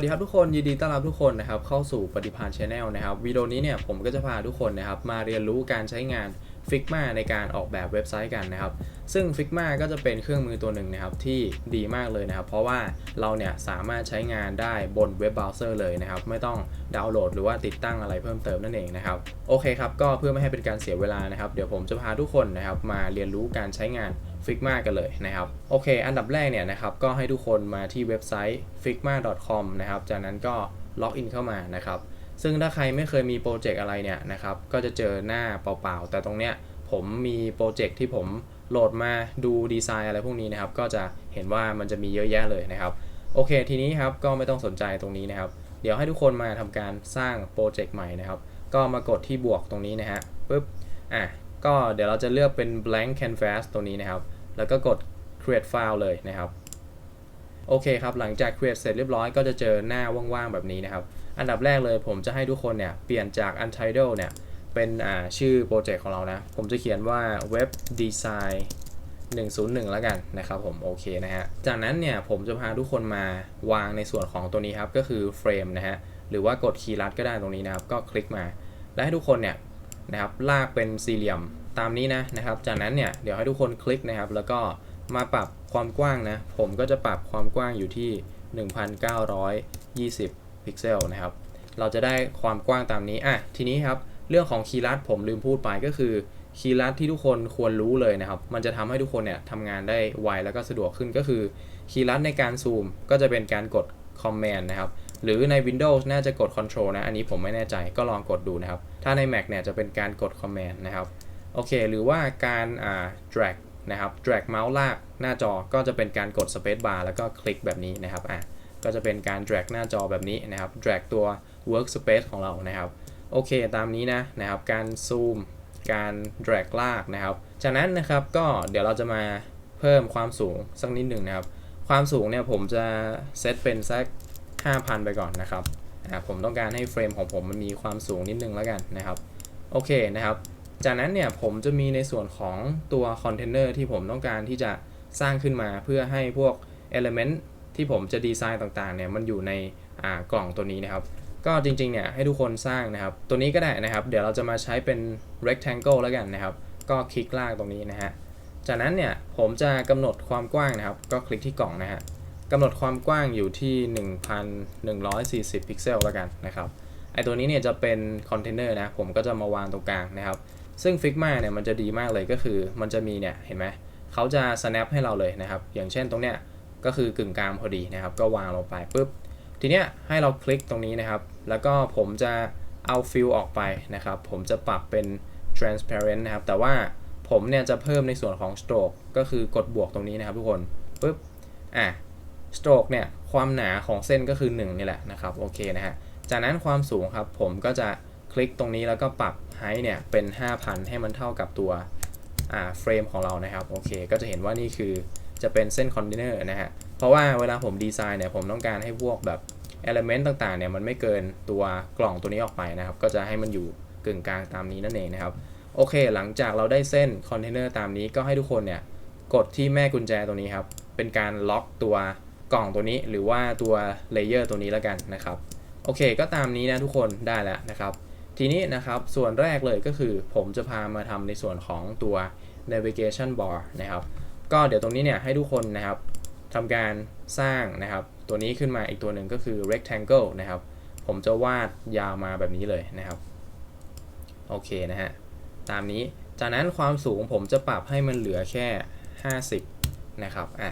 สวัสดีครับทุกคนยินดีต้อนรับทุกคนนะครับเข้าสู่ปฏิพานชาแนลนะครับวิดีโอนี้เนี่ยผมก็จะพาทุกคนนะครับมาเรียนรู้การใช้งาน Figma ในการออกแบบเว็บไซต์กันนะครับ ซึ่ง Figma ก็จะเป็นเครื่องมือตัวหนึ่งนะครับที่ดีมากเลยนะครับ เพราะว่าเราเนี่ยสามารถใช้งานได้บนเว็บเบราว์เซอร์เลยนะครับ ไม่ต้องดาวน์โหลดหรือว่าติดตั้งอะไรเพิ่มเติมนั่นเองนะครับ โอเคครับ ก็เพื่อไม่ให้เป็นการเสียเวลานะครับ เดี๋ยวผมจะพาทุกคนนะครับมาเรียนรู้การใช้งาน Figma กันเลยนะครับ โอเค อันดับแรกเนี่ยนะครับ ก็ให้ทุกคนมาที่เว็บไซต์ figma.com นะครับ จากนั้นก็ล็อกอินเข้ามานะครับ ซึ่งถ้าใครไม่เคยมีโปรเจกต์อะไรเนี่ยนะครับ ก็จะเจอหน้าเปล่าๆ แต่ตรงเนี้ยผมมีโปรเจกต์ที่ผมโหลดมาดูดีไซน์อะไรพวกนี้นะครับ ก็จะเห็นว่ามันจะมีเยอะแยะเลยนะครับ โอเค ทีนี้ครับ ก็ไม่ต้องสนใจตรงนี้นะครับ เดี๋ยวให้ทุกคนมาทำการสร้างโปรเจกต์ใหม่นะครับ ก็มากดที่บวกตรงนี้นะฮะปุ๊บ อะ ก็เดี๋ยวเราจะเลือกเป็น blank canvas ตรงนี้นะครับ แล้วก็กด create file เลยนะครับ โอเคครับ หลังจาก create เสร็จเรียบร้อยก็จะเจอหน้าว่างๆแบบนี้นะครับ อันดับแรกเลยผมจะให้ทุกคนเนี่ยเปลี่ยนจาก untitled เนี่ยเป็นชื่อโปรเจกต์ของเรานะ ผมจะเขียนว่า web design 101 แล้วกันนะครับผมโอเคนะฮะ จากนั้นเนี่ยผมจะพาทุกคนมาวางในส่วนของตัวนี้ครับ ก็คือเฟรมนะฮะ หรือว่ากดคีย์ลัดก็ได้ตรงนี้นะครับ ก็คลิกมา และให้ทุกคนเนี่ยนะครับลากเป็นสี่เหลี่ยม ตามนี้นะนะครับ จากนั้นเนี่ยเดี๋ยวให้ทุกคนคลิกนะครับ แล้วก็มาปรับความกว้างนะ ผมก็จะปรับความกว้างอยู่ที่ 1920 พิกเซลนะครับ เราจะได้ความกว้างตามนี้อะทีนี้ครับเรื่องของคีย์ลัดผมลืมพูดไปก็คือคีย์ลัดที่ทุกคนควรรู้เลยนะครับ มันจะทำให้ทุกคนเนี่ยทำงานได้ไวแล้วก็สะดวกขึ้นก็คือคีย์ลัดในการซูมก็จะเป็นการกด Command นะครับ หรือใน Windows น่าจะกด Control นะ อันนี้ผมไม่แน่ใจก็ลองกดดูนะครับ ถ้าใน Mac เนี่ยจะเป็นการกด Command นะครับ โอเค หรือว่าการอ่า drag นะครับ drag เมาส์ลากหน้าจอก็จะเป็นการกด space bar แล้วก็คลิกแบบนี้นะครับอะก็จะเป็นการ drag หน้าจอแบบนี้นะครับ drag ตัว workspace ของเรานะครับ โอเค ตามนี้นะนะครับ การซูม การ drag ลากนะครับ จากนั้นนะครับก็เดี๋ยวเราจะมาเพิ่มความสูงสักนิดหนึ่งนะครับ ความสูงเนี่ยผมจะเซตเป็นสัก 5,000 ไปก่อนนะครับอ่าผมต้องการให้เฟรมของผมมันมีความสูงนิดนึงแล้วกันนะครับ โอเคนะครับ จากนั้นเนี่ยผมจะมีในส่วนของตัวคอนเทนเนอร์ที่ผมต้องการที่จะสร้างขึ้นมาเพื่อให้พวก Element ที่ผมจะดีไซน์ต่างๆเนี่ยมันอยู่ในกล่องตัวนี้นะครับ ก็จริงๆเนี่ยให้ทุกคนสร้างนะครับ ตัวนี้ก็ได้นะครับ เดี๋ยวเราจะมาใช้เป็น rectangle แล้วกันนะครับ ก็คลิกลากตรงนี้นะฮะจากนั้นเนี่ยผมจะกำหนดความกว้างนะครับ ก็คลิกที่กล่องนะฮะกำหนดความกว้างอยู่ที่ 1140 พิกเซลแล้วกันนะครับไอตัวนี้เนี่ยจะเป็นคอนเทนเนอร์นะผมก็จะมาวางตรงกลางนะครับ ซึ่ง Figma เนี่ยมันจะดีมากเลยก็คือมันจะมีเนี่ยเห็นไหมเขาจะ snap ให้เราเลยนะครับ อย่างเช่นตรงเนี้ยก็คือกึ่งกลางพอดีนะครับ ก็วางลงไปปุ๊บ ทีเนี้ยให้เราคลิกตรงนี้นะครับ แล้วก็ผมจะเอาฟิลออกไปนะครับ ผมจะปรับเป็น transparent นะครับ แต่ว่าผมเนี่ยจะเพิ่มในส่วนของ stroke ก็คือกดบวกตรงนี้นะครับทุกคนปุ๊บ อะ stroke เนี่ยความหนาของเส้นก็คือ 1 นี่แหละนะครับ โอเคนะฮะ จากนั้นความสูงครับผมก็จะ คลิกตรงนี้แล้วก็ปรับ height เนี่ยเป็น 5,000 ให้มันเท่ากับตัวอ่าเฟรมของเรานะครับโอเคก็จะเห็นว่านี่คือจะเป็นเส้นคอนเทนเนอร์นะฮะเพราะว่าเวลาผมดีไซน์เนี่ยผมต้องการให้พวกแบบ element ต่างๆเนี่ยมันไม่เกินตัวกล่องตัวนี้ออกไปนะครับ ก็จะให้มันอยู่กึ่งกลางตามนี้นั่นเองนะครับ โอเค หลังจากเราได้เส้นคอนเทนเนอร์ตามนี้ก็ให้ทุกคนเนี่ยกดที่แม่กุญแจตัวนี้ครับ เป็นการล็อกตัวกล่องตัวนี้ หรือว่าตัวเลเยอร์ตัวนี้แล้วกันนะครับ โอเค ก็ตามนี้นะทุกคนได้แล้วนะครับ ทีนี้นะครับส่วนแรกเลยก็คือผมจะพามาทำในส่วนของตัว navigation bar นะครับ ก็เดี๋ยวตรงนี้เนี่ยให้ทุกคนนะครับทำการสร้างนะครับ ตัวนี้ขึ้นมาอีกตัวหนึ่งก็คือ rectangle นะครับ ผมจะวาดยาวมาแบบนี้เลยนะครับ โอเคนะฮะ ตามนี้ จากนั้นความสูงผมจะปรับให้มันเหลือแค่ 50 นะครับ อะ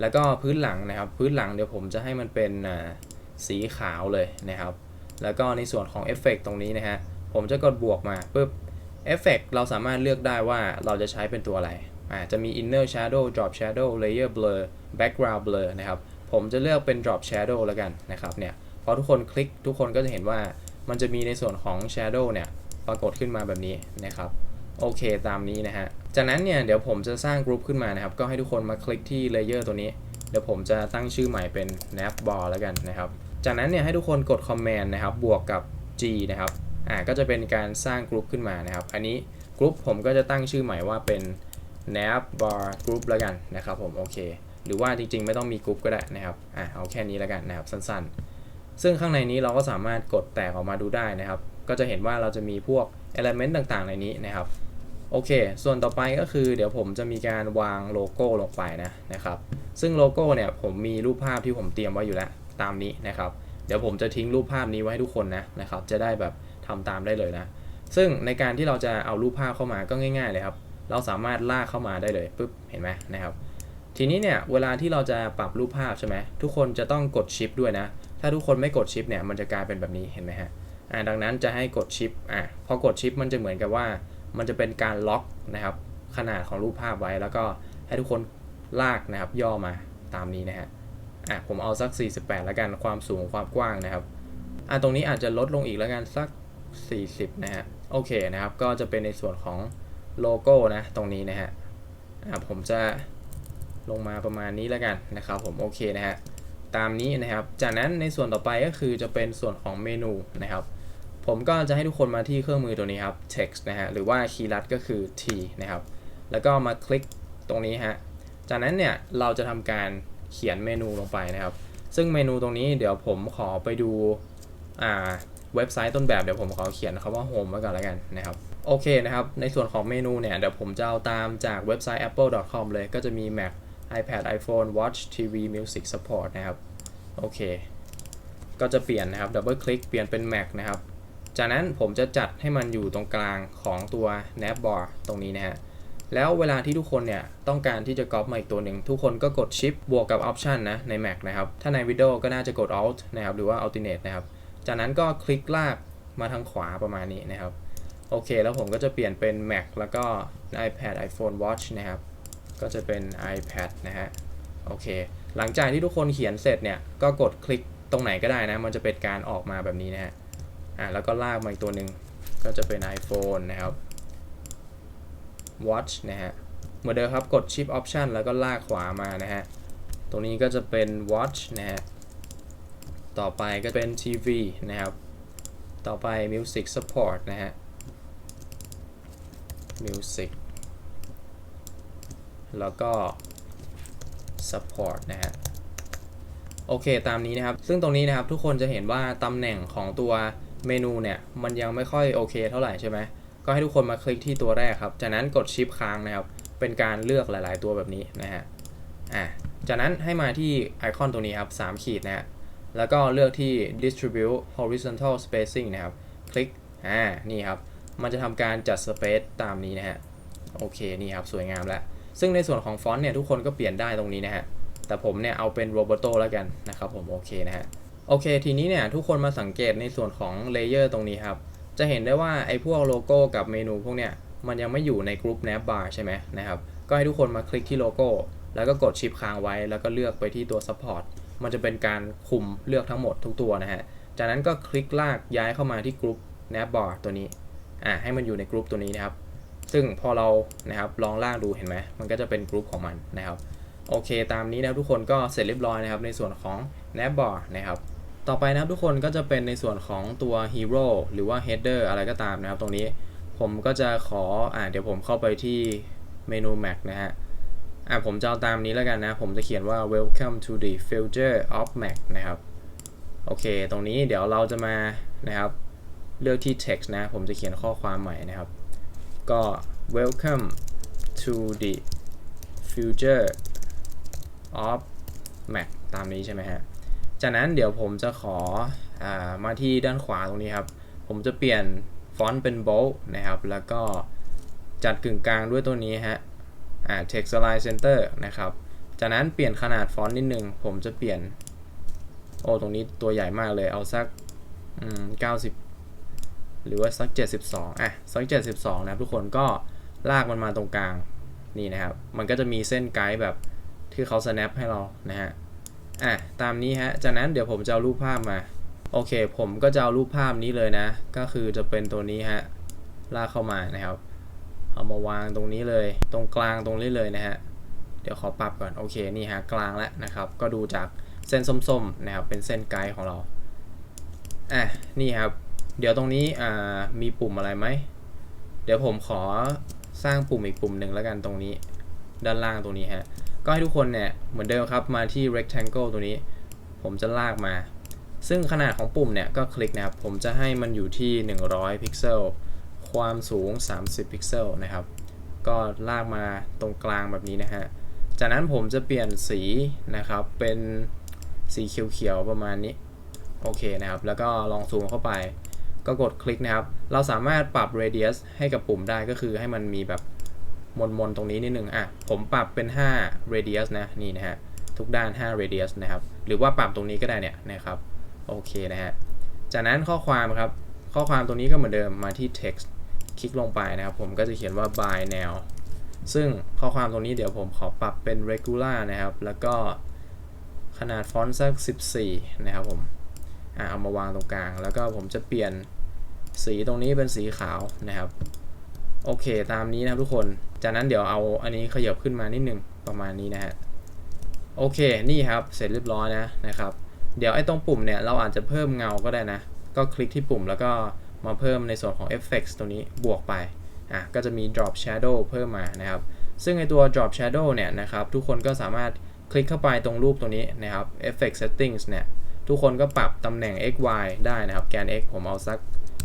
แล้วก็พื้นหลังนะครับ พื้นหลังเดี๋ยวผมจะให้มันเป็นอ่าสีขาวเลยนะครับ แล้วก็ในส่วนของเอฟเฟกตรงนี้นะฮะ ผมจะกดบวกมาปุ๊บเอฟเฟกเราสามารถเลือกได้ว่าเราจะใช้เป็นตัวอะไรอ่าจะมี inner shadow drop shadow layer blur background blur นะครับ ผมจะเลือกเป็น drop shadow แล้วกันนะครับเนี่ยพอทุกคนคลิกทุกคนก็จะเห็นว่ามันจะมีในส่วนของ shadow เนี่ยปรากฏขึ้นมาแบบนี้นะครับโอเคตามนี้นะฮะ จากนั้นเนี่ยเดี๋ยวผมจะสร้างกรุ๊ปขึ้นมานะครับ ก็ให้ทุกคนมาคลิกที่เลเยอร์ตัวนี้ เดี๋ยวผมจะตั้งชื่อใหม่เป็น nav bar แล้วกันนะครับ จากนั้นเนี่ยให้ทุกคนกด command นะครับบวกกับ g นะครับอ่าก็จะเป็นการสร้างกรุ๊ปขึ้นมานะครับ อันนี้กรุ๊ปผมก็จะตั้งชื่อใหม่ว่าเป็น nav bar group แล้วกันนะครับผมโอเค หรือว่าจริงๆ ไม่ต้องมีกรุ๊ปก็ได้นะครับอ่าเอาแค่นี้แล้วกันนะครับสั้นๆ ซึ่งข้างในนี้เราก็สามารถกดแตกออกมาดูได้นะครับ ก็จะเห็นว่าเราจะมีพวก element ต่างๆ ในนี้นะครับโอเค ส่วนต่อไปก็คือเดี๋ยวผมจะมีการวางโลโก้ลงไปนะนะครับ ซึ่งโลโก้เนี่ยผมมีรูปภาพที่ผมเตรียมไว้อยู่แล้ว ตามนี้นะครับ เดี๋ยวผมจะทิ้งรูปภาพนี้ไว้ให้ทุกคนนะนะครับ จะได้แบบทำตามได้เลยนะ ซึ่งในการที่เราจะเอารูปภาพเข้ามาก็ง่าย ๆ เลยครับ เราสามารถลากเข้ามาได้เลยปุ๊บเห็นไหมนะครับ ทีนี้เนี่ยเวลาที่เราจะปรับรูปภาพใช่ไหมทุกคนจะต้องกดชิปด้วยนะ ถ้าทุกคนไม่กดชิปเนี่ยมันจะกลายเป็นแบบนี้เห็นไหมฮะอ่าดังนั้นจะให้กดชิปอ่าพอกดชิปมันจะเหมือนกับว่า มันจะเป็นการล็อกนะครับขนาดของรูปภาพไว้แล้วก็ให้ทุกคนลากนะครับย่อมาตามนี้นะฮะ อะผมเอาสัก 48 แล้วกันความสูงความกว้างนะครับอะตรงนี้อาจจะลดลงอีกแล้วกันสัก 40 นะฮะโอเคนะครับ ก็จะเป็นในส่วนของโลโก้นะตรงนี้นะฮะอะผมจะลงมาประมาณนี้แล้วกันนะครับ ผมโอเคนะฮะตามนี้นะครับ จากนั้นในส่วนต่อไปก็คือจะเป็นส่วนของเมนูนะครับ ผมก็จะให้ทุกคนมาที่เครื่องมือตัวนี้ครับ text นะฮะหรือว่าคีย์ลัดก็คือ t นะครับ แล้วก็มาคลิกตรงนี้ฮะจากนั้นเนี่ยเราจะทำการ เขียนเมนูลงไปนะครับ ซึ่งเมนูตรงนี้เดี๋ยวผมขอไปดูอ่าเว็บไซต์ต้นแบบเดี๋ยวผมขอเขียนคำว่า home ไว้ก่อนแล้วกันนะครับโอเคนะครับ ในส่วนของเมนูเนี่ย เดี๋ยวผมจะเอาตามจากเว็บไซต์ apple.com เลย ก็จะมี Mac iPad iPhone Watch TV Music Support นะครับ โอเค ก็จะเปลี่ยนนะครับ ดับเบิลคลิก เปลี่ยนเป็น Mac นะครับ จากนั้นผมจะจัดให้มันอยู่ตรงกลางของตัว nav bar ตรงนี้นะฮะ แล้วเวลาที่ทุกคนเนี่ยต้องการที่จะก๊อปมาอีกตัวหนึ่ง ทุกคนก็กด Shift บวกกับ Option นะใน Mac นะครับ ถ้าใน Windows ก็น่าจะกด Alt นะครับหรือว่า Alternate นะครับ จากนั้นก็คลิกลากมาทางขวาประมาณนี้นะครับ โอเค แล้วผมก็จะเปลี่ยนเป็น Mac แล้วก็ iPad iPhone Watch นะครับ ก็จะเป็น iPad นะฮะโอเค หลังจากที่ทุกคนเขียนเสร็จเนี่ยก็กดคลิกตรงไหนก็ได้นะ มันจะเป็นการออกมาแบบนี้นะฮะอ่าแล้วก็ลากมาอีกตัวหนึ่งก็จะเป็น iPhone นะครับ Watch นะฮะเหมือนเดิมครับกด Shift Option แล้วก็ลากขวามานะฮะ ตรงนี้ก็จะเป็น Watch นะฮะ ต่อไปก็เป็น TV นะครับ ต่อไป Music Support นะฮะ Music แล้วก็ Support นะฮะ โอเคตามนี้นะครับ ซึ่งตรงนี้นะครับทุกคนจะเห็นว่าตำแหน่งของตัวเมนูเนี่ย มันยังไม่ค่อยโอเคเท่าไหร่ใช่ไหม ก็ให้ทุกคนมาคลิกที่ตัวแรกครับ จากนั้นกดชิปค้างนะครับ เป็นการเลือกหลาย ๆ ตัวแบบนี้นะฮะ อะจากนั้นให้มาที่ไอคอนตรงนี้ครับ3ขีดนะฮะ แล้วก็เลือกที่ distribute horizontal spacing นะครับ คลิก อ่า นี่ครับ มันจะทำการจัด space ตามนี้นะฮะ โอเค นี่ครับ สวยงามแล้ว ซึ่งในส่วนของฟอนต์เนี่ยทุกคนก็เปลี่ยนได้ตรงนี้นะฮะ แต่ผมเนี่ยเอาเป็น Roboto แล้วกันนะครับผม โอเคนะฮะ โอเค ทีนี้เนี่ยทุกคนมาสังเกตในส่วนของเลเยอร์ตรงนี้ครับ จะเห็นได้ว่าไอ้พวกโลโก้กับเมนูพวกเนี้ยมันยังไม่อยู่ในกรุ๊ป nav bar ใช่ไหมนะครับ ก็ให้ทุกคนมาคลิกที่โลโก้ แล้วก็กดชิปค้างไว้ แล้วก็เลือกไปที่ตัว support มันจะเป็นการคุมเลือกทั้งหมดทุกตัวนะฮะ จากนั้นก็คลิกลากย้ายเข้ามาที่กรุ๊ป nav bar ตัวนี้ อ่าให้มันอยู่ในกรุ๊ปตัวนี้นะครับ ซึ่งพอเรา นะครับ ลองลากดูเห็นไหม มันก็จะเป็นกรุ๊ปของมันนะครับ โอเค ตามนี้นะทุกคนก็เสร็จเรียบร้อยนะครับ ในส่วนของ nav bar นะครับ ต่อไปนะครับทุกคนก็จะเป็นในส่วนของตัว hero หรือว่า header อะไรก็ตามนะครับตรงนี้ผมก็จะขออ่าเดี๋ยวผมเข้าไปที่เมนู Mac นะฮะอ่าผมจะเอาตามนี้แล้วกันนะ ผมจะเขียนว่า welcome to the future of Mac นะครับ โอเค ตรงนี้เดี๋ยวเราจะมานะครับ เลือกที่ text นะ ผมจะเขียนข้อความใหม่นะครับ ก็ welcome to the future of Mac ตามนี้ใช่ไหมฮะ จากนั้นเดี๋ยวผมจะขออามาที่ด้านขวาตรงนี้ครับ ผมจะเปลี่ยนฟอนต์เป็น bold นะครับ แล้วก็จัดกึ่งกลางด้วยตัวนี้ฮะอ่า text align center นะครับ จากนั้นเปลี่ยนขนาดฟอนต์นิดนึง ผมจะเปลี่ยน โอ้ ตรงนี้ตัวใหญ่มากเลย เอาสักอืม90หรือว่าสัก 72อะสัก 72 นะครับทุกคนก็ลากมันมาตรงกลางนี่นะครับ มันก็จะมีเส้นไกด์แบบที่เขา snap ให้เรานะฮะ อะตามนี้ฮะ จากนั้นเดี๋ยวผมจะเอารูปภาพมา โอเค ผมก็จะเอารูปภาพนี้เลยนะ ก็คือจะเป็นตัวนี้ฮะ ลากเข้ามานะครับ เอามาวางตรงนี้เลย ตรงกลางตรงนี้เลยนะฮะ เดี๋ยวขอปรับก่อน โอเค นี่ฮะ กลางแล้วนะครับ ก็ดูจากเส้นส้มๆนะครับ เป็นเส้นไกด์ของเรา อะ นี่ครับ เดี๋ยวตรงนี้ อ่า มีปุ่มอะไรไหม เดี๋ยวผมขอสร้างปุ่มอีกปุ่มหนึ่งแล้วกันตรงนี้ ด้านล่างตรงนี้ฮะ ก็ให้ทุกคนเนี่ย เหมือนเดิมครับมาที่ rectangle ตัวนี้ ผมจะลากมา ซึ่งขนาดของปุ่มเนี่ย ก็คลิกนะครับ ผมจะให้มันอยู่ที่ 100 พิกเซล ความสูง 30 พิกเซลนะครับ ก็ลากมาตรงกลางแบบนี้นะฮะ จากนั้นผมจะเปลี่ยนสีนะครับ เป็นสีเขียวๆประมาณนี้ โอเคนะครับ แล้วก็ลองซูมเข้าไป ก็กดคลิกนะครับ เราสามารถปรับ radius ให้กับปุ่มได้ก็คือให้มันมีแบบ มนๆตรงนี้นิดนึงอะผมปรับเป็น 5 radius นะนี่นะฮะทุกด้าน 5 radius นะครับ หรือว่าปรับตรงนี้ก็ได้เนี่ยนะครับโอเคนะฮะจากนั้นข้อความครับข้อความตรงนี้ก็เหมือนเดิมมาที่ text คลิกลงไปนะครับ ผมก็จะเขียนว่า by now ซึ่งข้อความตรงนี้เดี๋ยวผมขอปรับเป็น regular นะครับ แล้วก็ขนาดฟอนต์สัก 14 นะครับผมอ่าเอามาวางตรงกลาง แล้วก็ผมจะเปลี่ยนสีตรงนี้เป็นสีขาวนะครับ โอเค ตามนี้นะครับทุกคน จากนั้นเดี๋ยวเอาอันนี้ขยับขึ้นมานิดนึงประมาณนี้นะฮะโอเคนี่ครับเสร็จเรียบร้อยนะนะครับเดี๋ยวไอ้ตรงปุ่มเนี่ยเราอาจจะเพิ่มเงาก็ได้นะ ก็คลิกที่ปุ่มแล้วก็มาเพิ่มในส่วนของ Effects ตัวนี้บวกไปอะก็จะมี Drop Shadow เพิ่มมานะครับ ซึ่งไอตัว Drop Shadow เนี่ยนะครับทุกคนก็สามารถคลิกเข้าไปตรงรูปตัวนี้นะครับ Effect Settings เนี่ยทุกคนก็ปรับตำแหน่ง x y ได้นะครับ แกน x ผมเอาสัก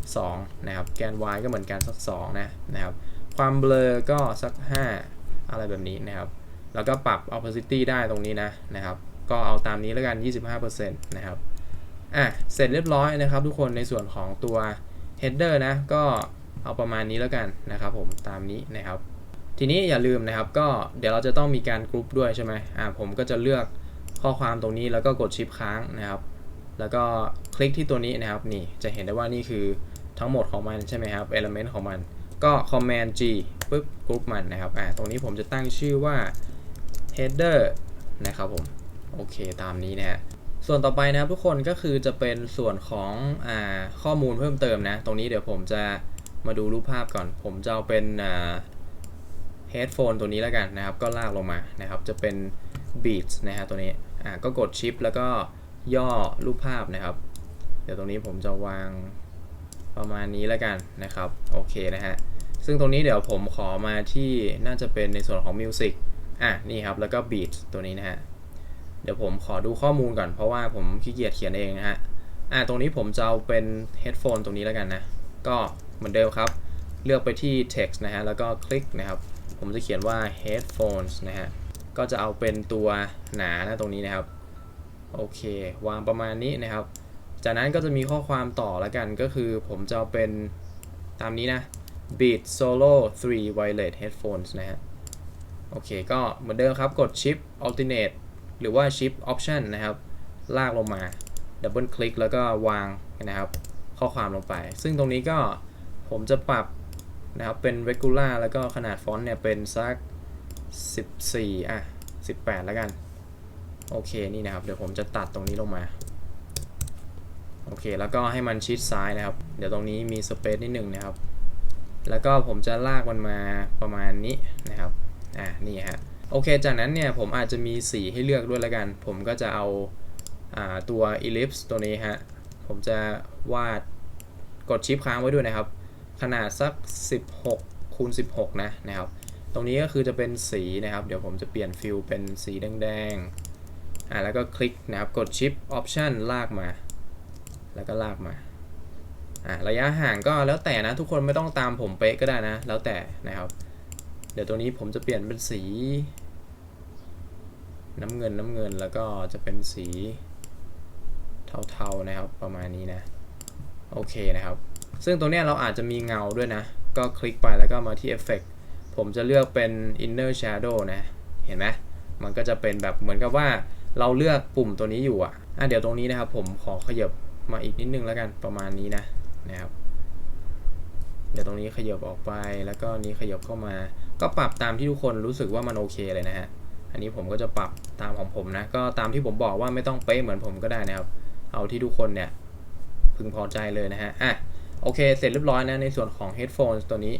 2 นะครับ แกน y ก็เหมือนกันสัก 2 นะนะครับ ความเบลอก็สัก 5 อะไรแบบนี้นะครับ แล้วก็ปรับ opacity ได้ตรงนี้นะนะครับ ก็เอาตามนี้แล้วกัน 25%นะครับอะเสร็จเรียบร้อยนะครับ ทุกคนในส่วนของตัว header นะก็เอาประมาณนี้แล้วกันนะครับ ผมตามนี้นะครับ ทีนี้อย่าลืมนะครับก็เดี๋ยวเราจะต้องมีการกรุ๊ปด้วยใช่ไหมอ่าผมก็จะเลือกข้อความตรงนี้แล้วก็กดชิปค้างนะครับ แล้วก็คลิกที่ตัวนี้นะครับนี่จะเห็นได้ว่านี่คือทั้งหมดของมันใช่ไหมครับ element ของมัน ก็ command G ปุ๊บกรุ๊ปมันนะครับอ่าตรงนี้ผมจะตั้งชื่อว่า header นะครับผมโอเคตามนี้นะฮะส่วนต่อไปนะครับทุกคนก็คือจะเป็นส่วนของอ่าข้อมูลเพิ่มเติมนะ ตรงนี้เดี๋ยวผมจะมาดูรูปภาพก่อน ผมจะเอาเป็นอ่า headphone ตัวนี้แล้วกันนะครับ ก็ลากลงมานะครับ จะเป็น beats นะฮะตัวนี้อ่าก็กดชิปแล้วก็ย่อรูปภาพนะครับ เดี๋ยวตรงนี้ผมจะวาง ประมาณนี้แล้วกันนะครับโอเคนะฮะซึ่งตรงนี้เดี๋ยวผมขอมาที่น่าจะเป็นในส่วนของ music อะนี่ครับแล้วก็ beats ตัวนี้นะฮะเดี๋ยวผมขอดูข้อมูลก่อนเพราะว่าผมขี้เกียจเขียนเองนะฮะอ่าตรงนี้ผมจะเอาเป็น headphone ตรงนี้แล้วกันนะก็เหมือนเดิมครับ เลือกไปที่ text นะฮะแล้วก็คลิกนะครับผมจะเขียนว่า headphones นะฮะ ก็จะเอาเป็นตัวหนานะตรงนี้นะครับ โอเค วางประมาณนี้นะครับ จากนั้นก็จะมีข้อความต่อแล้วกันก็คือผมจะเอาเป็นตามนี้นะ beat solo 3 wireless headphones นะฮะ โอเค ก็เหมือนเดิมครับ กด shift alternate หรือว่า shift option นะครับ ลากลงมาดับเบิลคลิกแล้วก็วางนะครับ ข้อความลงไป ซึ่งตรงนี้ก็ผมจะปรับนะครับ เป็น regular แล้วก็ขนาดฟอนต์เนี่ยเป็นสัก 14 อะ 18 แล้วกัน โอเค นี่นะครับ เดี๋ยวผมจะตัดตรงนี้ลงมา โอเค แล้วก็ให้มันชิดซ้ายนะครับ เดี๋ยวตรงนี้มีสเปซนิดหนึ่งนะครับ แล้วก็ผมจะลากมันมาประมาณนี้นะครับ อ่า นี่ฮะ โอเค จากนั้นเนี่ยผมอาจจะมีสีให้เลือกด้วยแล้วกัน ผมก็จะเอาอ่าตัว ellipse ตัวนี้ฮะ ผมจะวาดกดชิปค้างไว้ด้วยนะครับ ขนาดสัก 16คูณ16 นะนะครับ ตรงนี้ก็คือจะเป็นสีนะครับ เดี๋ยวผมจะเปลี่ยนฟิลเป็นสีแดงๆ อ่าแล้วก็คลิกนะครับ กดชิป option ลากมา แล้วก็ลากมาอ่าระยะห่างก็แล้วแต่นะทุกคนไม่ต้องตามผมเป๊ะก็ได้นะ แล้วแต่นะครับ เดี๋ยวตัวนี้ผมจะเปลี่ยนเป็นสี น้ำเงินน้ำเงินแล้วก็จะเป็นสีเทาๆนะครับ ประมาณนี้นะโอเคนะครับ ซึ่งตรงนี้เราอาจจะมีเงาด้วยนะ ก็คลิกไปแล้วก็มาที่ Effect ผมจะเลือกเป็น Inner Shadow นะ เห็นไหมมันก็จะเป็นแบบเหมือนกับว่าเราเลือกปุ่มตัวนี้อยู่อะอะเดี๋ยวตรงนี้นะครับผมขอขยับ มาอีกนิดนึงแล้วกันประมาณนี้นะนะครับ เดี๋ยวตรงนี้ขยับออกไปแล้วก็นี้ขยับเข้ามา ก็ปรับตามที่ทุกคนรู้สึกว่ามันโอเคเลยนะฮะอันนี้ผมก็จะปรับตามของผมนะ ก็ตามที่ผมบอกว่าไม่ต้องเป๊ะเหมือนผมก็ได้นะครับ เอาที่ทุกคนเนี่ยพึงพอใจเลยนะฮะอะโอเค เสร็จเรียบร้อยนะในส่วนของ headphones ตัวนี้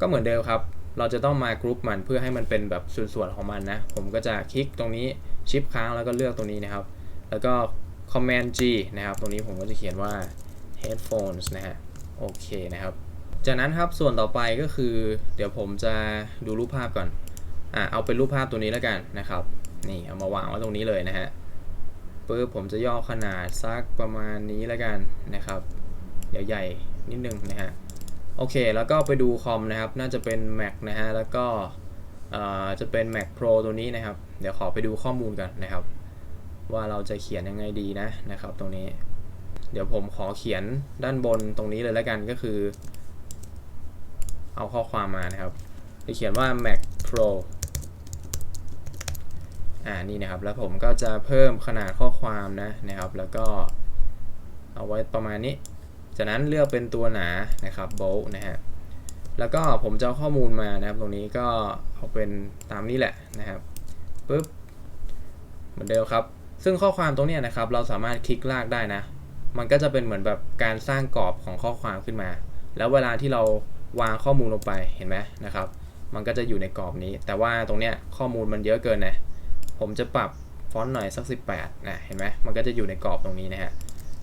ก็เหมือนเดิมครับ เราจะต้องมากรุ๊ปมันเพื่อให้มันเป็นแบบส่วนๆของมันนะ ผมก็จะคลิกตรงนี้ชิปค้างแล้วก็เลือกตรงนี้นะครับ แล้วก็ command G นะครับ ตรงนี้ผมก็จะเขียนว่า headphones นะฮะ โอเคนะครับ จากนั้นครับส่วนต่อไปก็คือ เดี๋ยวผมจะดูรูปภาพก่อน อะเอาเป็นรูปภาพตัวนี้แล้วกันนะครับ นี่เอามาวางไว้ตรงนี้เลยนะฮะปึ๊บผมจะย่อขนาดสักประมาณนี้แล้วกันนะครับ เดี๋ยวใหญ่นิดนึงนะฮะ โอเค แล้วก็ไปดูคอมนะครับ น่าจะเป็น Mac นะฮะ แล้วก็จะเป็น Mac Pro ตัวนี้นะครับ เดี๋ยวขอไปดูข้อมูลกันนะครับ ว่าเราจะเขียนยังไงดีนะนะครับ ตรงนี้ เดี๋ยวผมขอเขียนด้านบนตรงนี้เลยแล้วกันก็คือ เอาข้อความมานะครับจะเขียนว่า Mac Pro อ่านี่นะครับ แล้วผมก็จะเพิ่มขนาดข้อความนะนะครับ แล้วก็เอาไว้ประมาณนี้ จากนั้นเลือกเป็นตัวหนานะครับ bold นะฮะแล้วก็ผมจะเอาข้อมูลมานะครับ ตรงนี้ก็เอาเป็นตามนี้แหละนะครับปุ๊บเหมือนเดิมครับ ซึ่งข้อความตรงนี้นะครับ เราสามารถคลิกลากได้นะ มันก็จะเป็นเหมือนแบบการสร้างกรอบของข้อความขึ้นมา แล้วเวลาที่เราวางข้อมูลลงไปเห็นไหมนะครับ มันก็จะอยู่ในกรอบนี้ แต่ว่าตรงเนี้ยข้อมูลมันเยอะเกินนะผมจะปรับฟอนต์หน่อยสัก 18นะเห็นไหมมันก็จะอยู่ในกรอบตรงนี้นะฮะ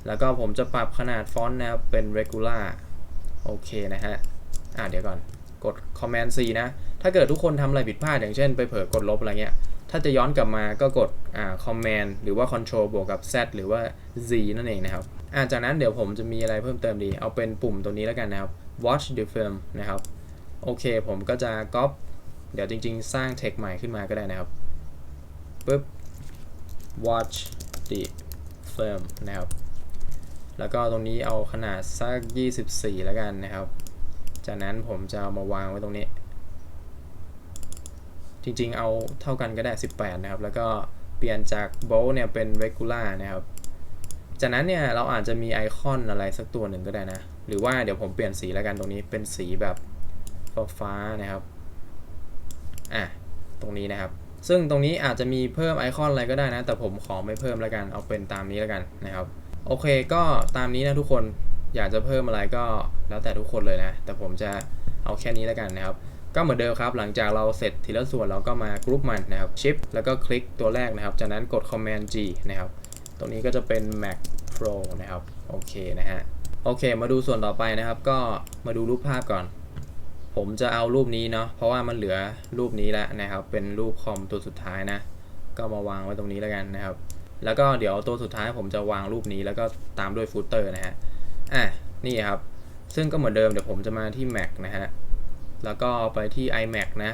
แล้วก็ผมจะปรับขนาดฟอนต์นะครับเป็น regular โอเคนะฮะอ่าเดี๋ยวก่อนกด command C นะ ถ้าเกิดทุกคนทำอะไรผิดพลาดอย่างเช่นไปเผลอกดลบอะไรเงี้ย ถ้าจะย้อนกลับมาก็กดอ่า command หรือว่า control บวกกับ Z หรือว่า Z นั่นเองนะครับอ่าจากนั้นเดี๋ยวผมจะมีอะไรเพิ่มเติมดี เอาเป็นปุ่มตัวนี้แล้วกันนะครับ watch the film นะครับ โอเค ผมก็จะก๊อปเดี๋ยวจริง ๆ สร้าง text ใหม่ขึ้นมาก็ได้นะครับปึ๊บ watch the film นะครับ แล้วก็ตรงนี้เอาขนาดสัก 24 แล้วกันนะครับ จากนั้นผมจะเอามาวางไว้ตรงนี้ จริงๆ เอาเท่ากันก็ได้ 18 นะครับ แล้วก็เปลี่ยนจาก bold เนี่ยเป็น regular นะครับ จากนั้นเนี่ยเราอาจจะมีไอคอนอะไรสักตัวหนึ่งก็ได้นะ หรือว่าเดี๋ยวผมเปลี่ยนสีแล้วกันตรงนี้เป็นสีแบบฟ้าๆนะครับ อะ ตรงนี้นะครับ ซึ่งตรงนี้อาจจะมีเพิ่มไอคอนอะไรก็ได้นะ แต่ผมขอไม่เพิ่มแล้วกัน เอาเป็นตามนี้แล้วกันนะครับ โอเค ก็ตามนี้นะทุกคน อยากจะเพิ่มอะไรก็แล้วแต่ทุกคนเลยนะ แต่ผมจะเอาแค่นี้แล้วกันนะครับ ก็เหมือนเดิมครับ หลังจากเราเสร็จทีละส่วนเราก็มากรุ๊ปมันนะครับ Shift แล้วก็คลิกตัวแรกนะครับ จากนั้นกด Command G นะครับ ตรงนี้ก็จะเป็น Mac Pro นะครับ โอเคนะฮะ โอเค มาดูส่วนต่อไปนะครับ ก็มาดูรูปภาพก่อน ผมจะเอารูปนี้เนาะ เพราะว่ามันเหลือรูปนี้แล้วนะครับ เป็นรูปคอมตัวสุดท้ายนะ ก็มาวางไว้ตรงนี้แล้วกันนะครับ แล้วก็เดี๋ยวตัวสุดท้ายผมจะวางรูปนี้แล้วก็ตามด้วยฟุตเตอร์นะฮะ อะ นี่ครับ ซึ่งก็เหมือนเดิมเดี๋ยวผมจะมาที่ Mac นะฮะ แล้วก็ไปที่ iMac นะ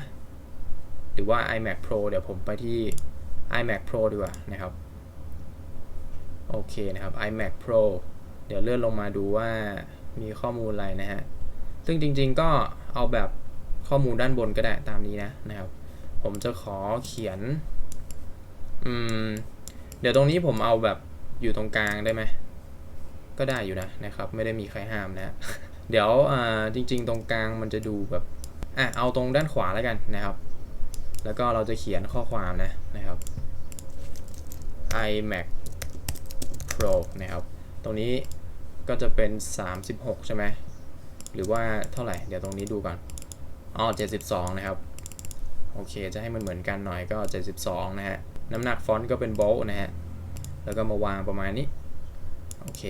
หรือว่า iMac Pro เดี๋ยวผมไปที่ iMac Pro ดีกว่านะครับ โอเคนะครับ iMac Pro เดี๋ยวเลื่อนลงมาดูว่ามีข้อมูลอะไรนะฮะ ซึ่งจริงๆก็เอาแบบข้อมูลด้านบนก็ได้ตามนี้นะนะครับ ผมจะขอเขียน อืม เดี๋ยวตรงนี้ผมเอาแบบอยู่ตรงกลางได้ไหม ก็ได้อยู่นะนะครับ ไม่ได้มีใครห้ามนะ เดี๋ยวอ่าจริง ๆ ตรงกลางมันจะดูแบบ อะเอาตรงด้านขวาแล้วกันนะครับ แล้วก็เราจะเขียนข้อความนะนะครับ iMac Pro นะครับ ตรงนี้ก็จะเป็น 36 ใช่ไหม หรือว่าเท่าไหร่ เดี๋ยวตรงนี้ดูก่อน อ๋อ 72 นะครับ โอเค จะให้มันเหมือนกันหน่อยก็ 72 นะฮะ น้ำหนักฟอนต์ก็เป็นโบลนะฮะ แล้วก็มาวางประมาณนี้ โอเค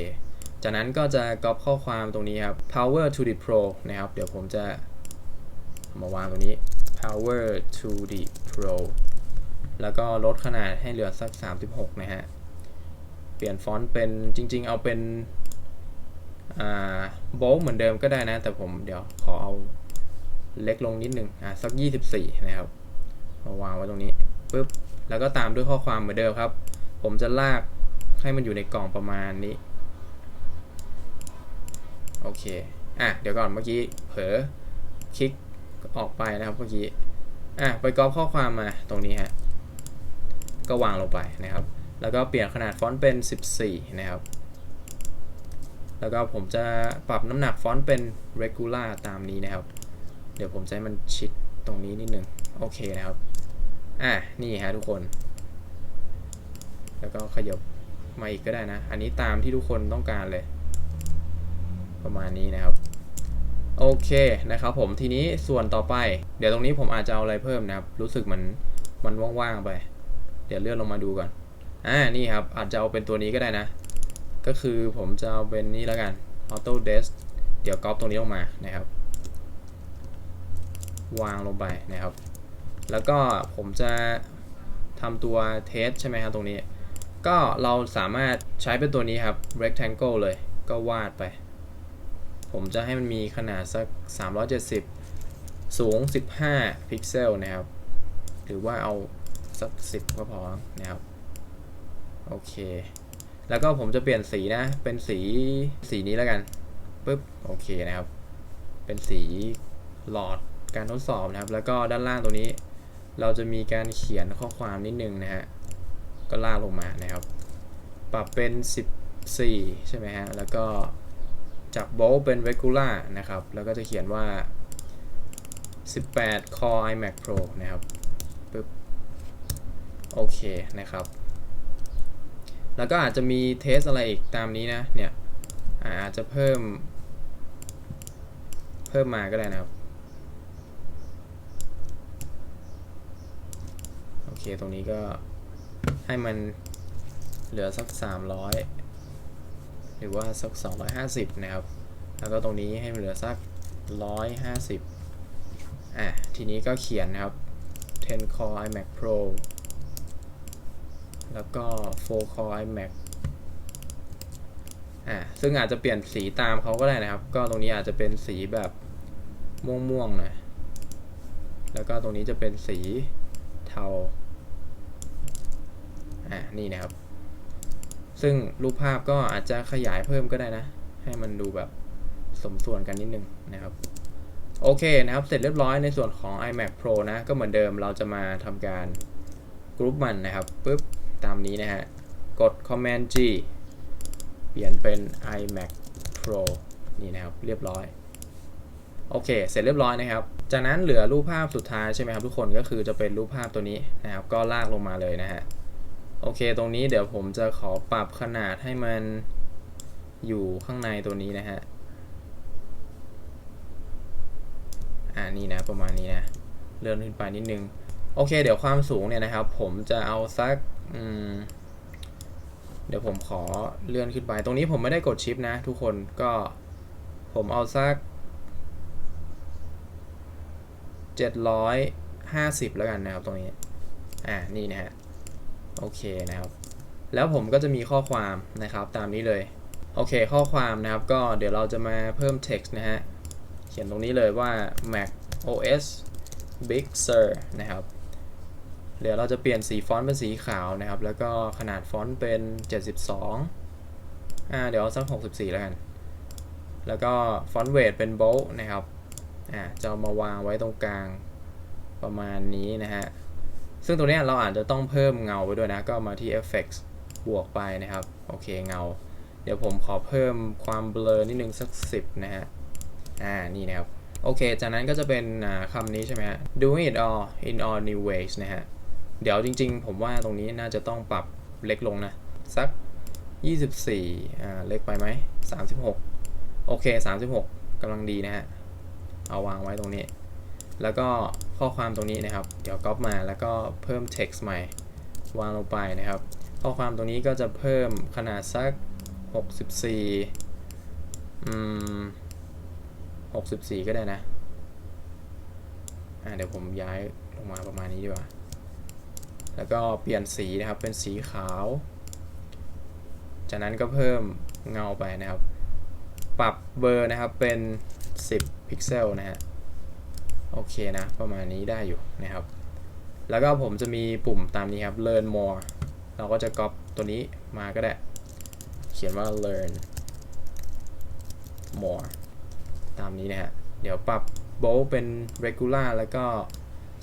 จากนั้นก็จะก๊อปข้อความตรงนี้ครับ power to the pro นะครับ เดี๋ยวผมจะ มาวางตรงนี้ power to the pro แล้วก็ลดขนาดให้เหลือสัก 36 นะฮะ เปลี่ยนฟอนต์เป็นจริง ๆ เอาเป็นอ่าโบลเหมือนเดิมก็ได้นะ แต่ผมเดี๋ยวขอเอาเล็กลงนิดนึงอะสัก 24 นะครับมาวางไว้ตรงนี้ปุ๊บแล้วก็ตามด้วยข้อความเหมือนเดิมครับ ผมจะลากให้มันอยู่ในกล่องประมาณนี้ โอเค อะ เดี๋ยวก่อนเมื่อกี้เผลอคลิก ออกไปนะครับเมื่อกี้อะไปก๊อปข้อความมาตรงนี้ฮะก็วางลงไปนะครับ แล้วก็เปลี่ยนขนาดฟอนต์เป็น 14 นะครับ แล้วก็ผมจะปรับน้ำหนักฟอนต์เป็น regular ตามนี้นะครับ เดี๋ยวผมจะให้มันชิดตรงนี้นิดนึงโอเคนะครับ อะนี่ฮะทุกคน แล้วก็ขยบมาอีกก็ได้นะ อันนี้ตามที่ทุกคนต้องการเลย ประมาณนี้นะครับ โอเคนะครับผมทีนี้ส่วนต่อไป เดี๋ยวตรงนี้ผมอาจจะเอาอะไรเพิ่มนะครับ รู้สึกมันมันว่างๆไป เดี๋ยวเลื่อนลงมาดูก่อนอ่านี่ครับ อาจจะเอาเป็นตัวนี้ก็ได้นะ ก็คือผมจะเอาเป็นนี่แล้วกัน auto desk เดี๋ยวก๊อปตรงนี้ลงมานะครับ วางลงไปนะครับ แล้วก็ผมจะทำตัวเทสใช่ไหมครับตรงนี้ ก็เราสามารถใช้เป็นตัวนี้ครับ rectangle เลยก็วาดไป ผมจะให้มันมีขนาดสัก 370 สูง 15 พิกเซลนะครับ หรือว่าเอาสัก 10 ก็พอนะครับ โอเค แล้วก็ผมจะเปลี่ยนสีนะ เป็นสีสีนี้แล้วกันปึ๊บโอเคนะครับ เป็นสีหลอดการทดสอบนะครับ แล้วก็ด้านล่างตัวนี้ เราจะมีการเขียนข้อความนิดนึงนะฮะก็ลากลงมานะครับ ปรับเป็น 14 ใช่ไหมฮะแล้วก็ จาก bold เป็น regular นะครับ แล้วก็จะเขียนว่า 18 core iMac Pro นะครับปึ๊บโอเคนะครับ แล้วก็อาจจะมีเทสอะไรอีกตามนี้นะ เนี่ย อาอาจจะเพิ่ม เพิ่มมาก็ได้นะครับ โอเค ตรงนี้ก็ให้มันเหลือสัก 300 หรือว่าสัก 250 นะครับ แล้วก็ตรงนี้ให้มันเหลือสัก 150 อะ ทีนี้ก็เขียนนะครับ 10 core iMac Pro แล้วก็ 4 core iMac อะ ซึ่งอาจจะเปลี่ยนสีตามเขาก็ได้นะครับ ก็ตรงนี้อาจจะเป็นสีแบบม่วงๆหน่อยแล้วก็ตรงนี้จะเป็นสีเทา อะ นี่นะครับ ซึ่งรูปภาพก็อาจจะขยายเพิ่มก็ได้นะ ให้มันดูแบบสมส่วนกันนิดนึงนะครับ โอเคนะครับ เสร็จเรียบร้อยในส่วนของ iMac Pro นะ ก็เหมือนเดิมเราจะมาทำการกรุ๊ปมันนะครับปุ๊บตามนี้นะฮะ กด Command G เปลี่ยนเป็น iMac Pro นี่นะครับ เรียบร้อย โอเค เสร็จเรียบร้อยนะครับ จากนั้นเหลือรูปภาพสุดท้ายใช่ไหมครับทุกคนก็คือจะเป็นรูปภาพตัวนี้นะครับ ก็ลากลงมาเลยนะฮะ โอเค ตรงนี้เดี๋ยวผมจะขอปรับขนาดให้มันอยู่ข้างในตัวนี้นะฮะ อ่านี่นะประมาณนี้นะ เลื่อนขึ้นไปนิดนึง โอเค เดี๋ยวความสูงเนี่ยนะครับ ผมจะเอาสัก อืม เดี๋ยวผมขอเลื่อนขึ้นไป ตรงนี้ผมไม่ได้กดชิปนะ ทุกคน ก็ผมเอาสัก 750 แล้วกันนะครับตรงนี้ อ่า นี่นะฮะ โอเคนะครับ แล้วผมก็จะมีข้อความนะครับตามนี้เลย โอเค ข้อความนะครับก็เดี๋ยวเราจะมาเพิ่ม text นะฮะ เขียนตรงนี้เลยว่า Mac OS Big Sur นะครับ เดี๋ยวเราจะเปลี่ยนสีฟอนต์เป็นสีขาวนะครับ แล้วก็ขนาดฟอนต์เป็น 72 อ่า เดี๋ยวเอาสัก 64 แล้วกัน แล้วก็ฟอนต์เวทเป็น bold นะครับ อ่า จะเอามาวางไว้ตรงกลางประมาณนี้นะฮะ ซึ่งตัวนี้เราอาจจะต้องเพิ่มเงาไปด้วยนะ ก็มาที่ Effects บวกไปนะครับ โอเคเงา เดี๋ยวผมขอเพิ่มความเบลอนิดนึงสัก 10 นะฮะ อ่า นี่นะครับ โอเค จากนั้นก็จะเป็นคำนี้ใช่ไหมฮะ do it all in all new ways นะฮะ เดี๋ยวจริง ๆ ผมว่าตรงนี้น่าจะต้องปรับเล็กลงนะ สัก 24 อ่า เล็กไปไหม 36 โอเค 36กำลังดีนะฮะ เอาวางไว้ตรงนี้ แล้วก็ข้อความตรงนี้นะครับ เดี๋ยวก๊อปมาแล้วก็เพิ่ม text ใหม่วางลงไปนะครับ ข้อความตรงนี้ก็จะเพิ่มขนาดสัก 64อืม64 ก็ได้นะ อ่าเดี๋ยวผมย้ายลงมาประมาณนี้ดีกว่า แล้วก็เปลี่ยนสีนะครับเป็นสีขาว จากนั้นก็เพิ่มเงาไปนะครับ ปรับเบอร์นะครับเป็น 10 พิกเซลนะฮะ โอเคนะ ประมาณนี้ได้อยู่นะครับ แล้วก็ผมจะมีปุ่มตามนี้ครับ learn more เราก็จะก๊อปตัวนี้มาก็ได้ เขียนว่า learn more ตามนี้นะฮะ เดี๋ยวปรับ bold เป็น regular แล้วก็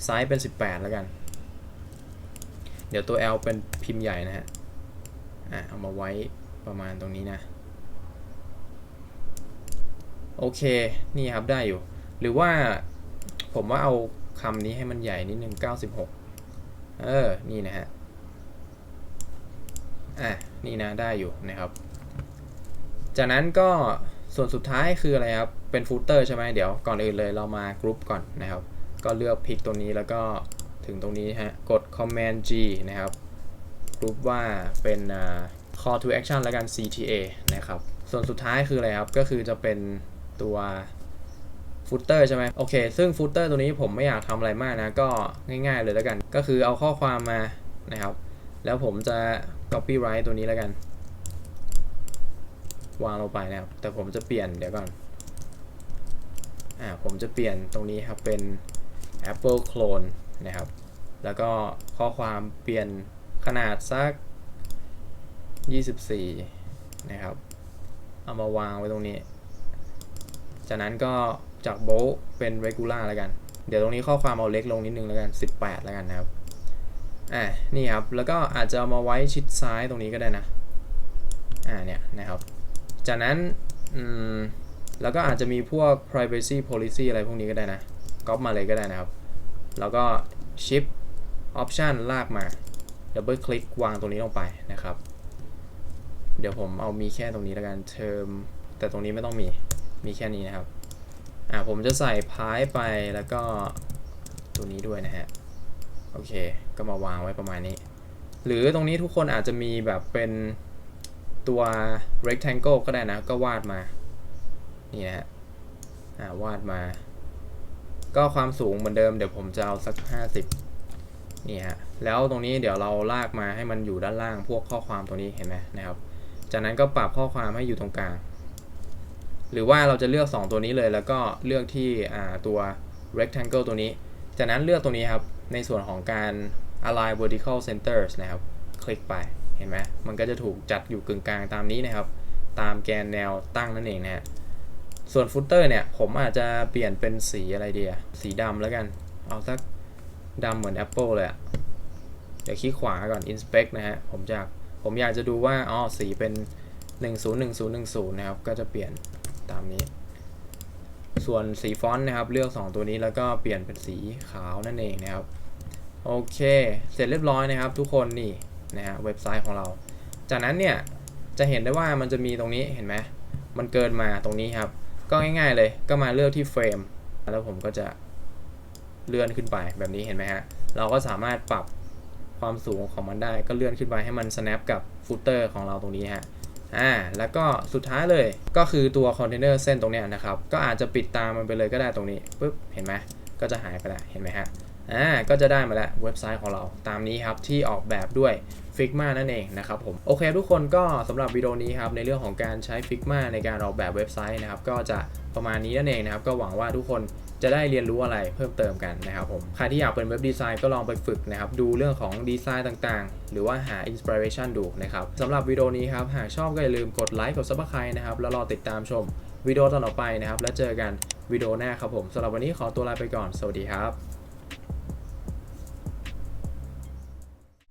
ไซส์เป็น 18 แล้วกัน เดี๋ยวตัว L เป็นพิมพ์ใหญ่นะฮะ อะ เอามาไว้ประมาณตรงนี้นะ โอเค นี่ครับได้อยู่ หรือว่า ผมว่าเอาคำนี้ให้มันใหญ่นิดนึง96 เออ นี่นะฮะ อะ นี่นะได้อยู่นะครับ จากนั้นก็ส่วนสุดท้ายคืออะไรครับ เป็นฟูเตอร์ใช่ไหมเดี๋ยวก่อนอื่นเลยเรามากรุ๊ปก่อนนะครับ ก็เลือกพิกตรงนี้แล้วก็ถึงตรงนี้ฮะ กด Command G นะครับ กรุ๊ปว่าเป็น uh, Call to Action แล้วกัน CTA นะครับ ส่วนสุดท้ายคืออะไรครับ ก็คือจะเป็นตัว ฟุตเตอร์ใช่ไหมโอเค ซึ่งฟุตเตอร์ตัวนี้ผมไม่อยากทำอะไรมากนะ ก็ง่าย ๆ เลยแล้วกัน ก็คือเอาข้อความมานะครับ แล้วผมจะ copyright ตัวนี้แล้วกัน วางลงไปนะครับ แต่ผมจะเปลี่ยนเดี๋ยวก่อน อ่า ผมจะเปลี่ยนตรงนี้ครับเป็น Apple Clone นะครับ แล้วก็ข้อความเปลี่ยนขนาดสัก 24 นะครับ เอามาวางไว้ตรงนี้ จากนั้นก็ จากโบลเป็น regular แล้วกัน เดี๋ยวตรงนี้ข้อความเอาเล็กลงนิดนึงแล้วกัน 18 แล้วกันนะครับ อ่า นี่ครับ แล้วก็อาจจะเอามาไว้ชิดซ้ายตรงนี้ก็ได้นะ อ่า เนี่ยนะครับ จากนั้น อืม แล้วก็อาจจะมีพวก privacy policy อะไรพวกนี้ก็ได้นะ ก๊อปมาเลยก็ได้นะครับ แล้วก็ shift option ลากมา double click วางตรงนี้ลงไปนะครับ เดี๋ยวผมเอามีแค่ตรงนี้แล้วกัน term แต่ตรงนี้ไม่ต้องมี มีแค่นี้นะครับ อ่าผมจะใส่พายไปแล้วก็ตัวนี้ด้วยนะฮะ โอเค ก็มาวางไว้ประมาณนี้ หรือตรงนี้ทุกคนอาจจะมีแบบเป็นตัว rectangle ก็ได้นะ ก็วาดมา นี่นะฮะ อ่าวาดมา ก็ความสูงเหมือนเดิมเดี๋ยวผมจะเอาสัก 50 นี่ฮะ แล้วตรงนี้เดี๋ยวเราลากมาให้มันอยู่ด้านล่างพวกข้อความตรงนี้เห็นไหมนะครับ จากนั้นก็ปรับข้อความให้อยู่ตรงกลาง หรือว่าเราจะเลือก 2 ตัวนี้เลย แล้วก็เลือกที่ตัว rectangle ตัวนี้ จากนั้นเลือกตัวนี้ครับ ในส่วนของการ align vertical centers นะครับ คลิกไป เห็นไหมมันก็จะถูกจัดอยู่กึ่งกลางตามนี้นะครับ ตามแกนแนวตั้งนั่นเองนะฮะ ส่วนฟุตเตอร์เนี่ย ผมอาจจะเปลี่ยนเป็นสีอะไรเดีอะสีดำแล้วกัน เอาสักดำเหมือน Apple เลยอะเดี๋ยวคลิกขวาก่อน inspect นะฮะ ผมอยาก ผมอยากจะดูว่า อ๋อ สีเป็น 101010 นะครับ ก็จะเปลี่ยน ตามนี้ ส่วนสีฟอนต์นะครับ เลือก 2 ตัวนี้แล้วก็เปลี่ยนเป็นสีขาวนั่นเองนะครับ โอเค เสร็จเรียบร้อยนะครับ ทุกคนนี่นะฮะเว็บไซต์ของเรา จากนั้นเนี่ยจะเห็นได้ว่ามันจะมีตรงนี้เห็นไหมมันเกินมาตรงนี้ครับ ก็ง่ายๆเลยก็มาเลือกที่เฟรมแล้วผมก็จะเลื่อนขึ้นไปแบบนี้เห็นไหมฮะ เราก็สามารถปรับความสูงของมันได้ ก็เลื่อนขึ้นไปให้มัน snap กับฟุตเตอร์ของเราตรงนี้ฮะ อ่าแล้วก็สุดท้ายเลยก็คือตัวคอนเทนเนอร์เส้นตรงเนี้ยนะครับ ก็อาจจะปิดตามมันไปเลยก็ได้ตรงนี้ปุ๊บเห็นไหมก็จะหายไปแล้วเห็นไหมฮะอ่าก็จะได้มาแล้วเว็บไซต์ของเราตามนี้ครับที่ออกแบบด้วย Figma นั่นเองนะครับผมโอเคทุกคนก็สำหรับวิดีโอนี้ครับในเรื่องของการใช้ Figma ในการออกแบบเว็บไซต์นะครับก็จะประมาณนี้นั่นเองนะครับก็หวังว่าทุกคน จะได้เรียนรู้อะไรเพิ่มเติมกันนะครับผมใครที่อยากเป็นเว็บดีไซน์ก็ลองไปฝึกนะครับ ดูเรื่องของดีไซน์ต่างๆ หรือว่าหาอินสปิเรชันดูนะครับสำหรับวิดีโอนี้ครับ หากชอบก็อย่าลืมกดไลค์กดซับสไครต์นะครับ แล้วรอติดตามชมวิดีโอต่อไปนะครับ แล้วเจอกันวิดีโอหน้าครับผมสำหรับวันนี้ขอตัวลาไปก่อน สวัสดีครับ